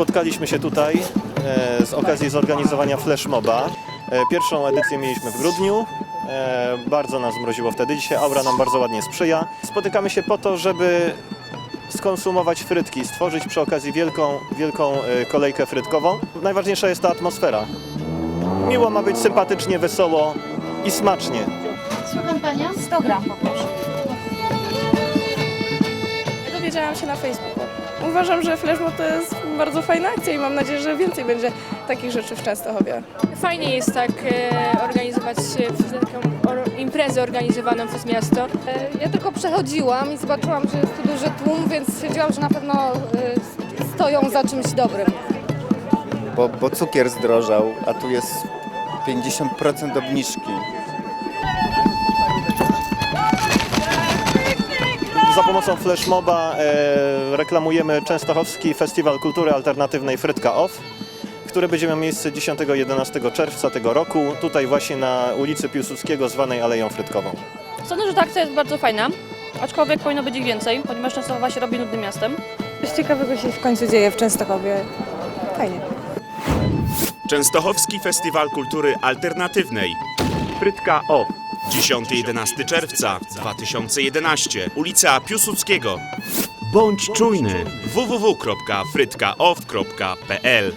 Spotkaliśmy się tutaj e, z okazji zorganizowania Flash Moba. E, Pierwszą edycję mieliśmy w grudniu. E, Bardzo nas zmroziło wtedy. Dzisiaj aura nam bardzo ładnie sprzyja. Spotykamy się po to, żeby skonsumować frytki, stworzyć przy okazji wielką, wielką kolejkę frytkową. Najważniejsza jest ta atmosfera. Miło ma być sympatycznie, wesoło i smacznie. Słucham Pania? 100 gram poproszę. Dowiedziałam się na Facebooku. Uważam, że flashmob to jest bardzo fajna akcja i mam nadzieję, że więcej będzie takich rzeczy w Częstochowie. Fajnie jest tak e, organizować e, taką or, imprezę organizowaną przez miasto. E, Ja tylko przechodziłam i zobaczyłam, że jest tu duży tłum, więc stwierdziłam, że na pewno e, stoją za czymś dobrym. bo, bo cukier zdrożał, a tu jest 50% obniżki. Za pomocą flashmoba e, reklamujemy Częstochowski Festiwal Kultury Alternatywnej Frytka Off, który będzie miał miejsce 10-11 czerwca tego roku, tutaj właśnie na ulicy Piłsudskiego zwanej Aleją Frytkową. Sądzę, że ta akcja jest bardzo fajna, aczkolwiek powinno być ich więcej, ponieważ Częstochowa się robi nudnym miastem. Coś ciekawego się w końcu dzieje w Częstochowie. Fajnie. Częstochowski Festiwal Kultury Alternatywnej. Frytka Off. 10-11 czerwca 2011. Ulica Piłsudskiego. Bądź czujny. www.frytkaoff.pl